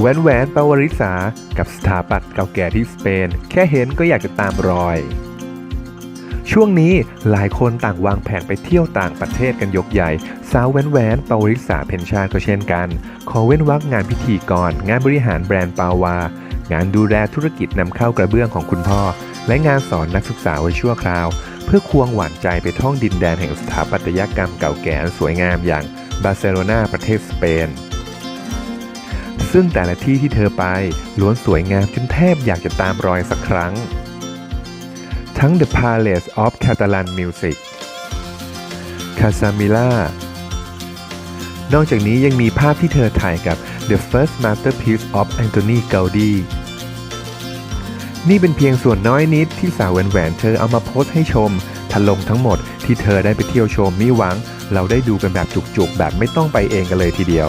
แหวนแหวนปาวริษากับสถาปัตย์เก่าแก่ที่สเปน แค่เห็นก็อยากจะตามรอย ช่วงนี้หลายคนต่างวางแผนไปเที่ยวต่างประเทศกันยกใหญ่ สาวแหวนแหวนปาวริษาเพนชาก็เช่นกัน ขอเว้นวักงานพิธีกร งานบริหารแบรนด์ปาวา งานดูแลธุรกิจนำเข้ากระเบื้องของคุณพ่อ และงานสอนนักศึกษาไว้ชั่วคราว เพื่อควงหวานใจไปท่องดินแดนแห่งสถาปัตยกรรมเก่าแก่สวยงามอย่างบาร์เซโลนาประเทศสเปน ซึ่งแต่ละที่ที่เธอไปล้วนสวยงามจนแทบอยากจะตามรอยสักครั้ง ทั้ง The Palace of Catalan Music Casamila นอกจากนี้ยังมีภาพที่เธอถ่ายกับ The First Masterpiece of Anthony Gaudi นี่เป็นเพียงส่วนน้อยนิดที่สาวแหวนแหวนเธอเอามาโพสต์ให้ชมถล่มทั้งหมดที่เธอได้ไปเที่ยวชมมิหวัง เราได้ดูกันแบบจุกๆ แบบไม่ต้องไปเองกันเลยทีเดียว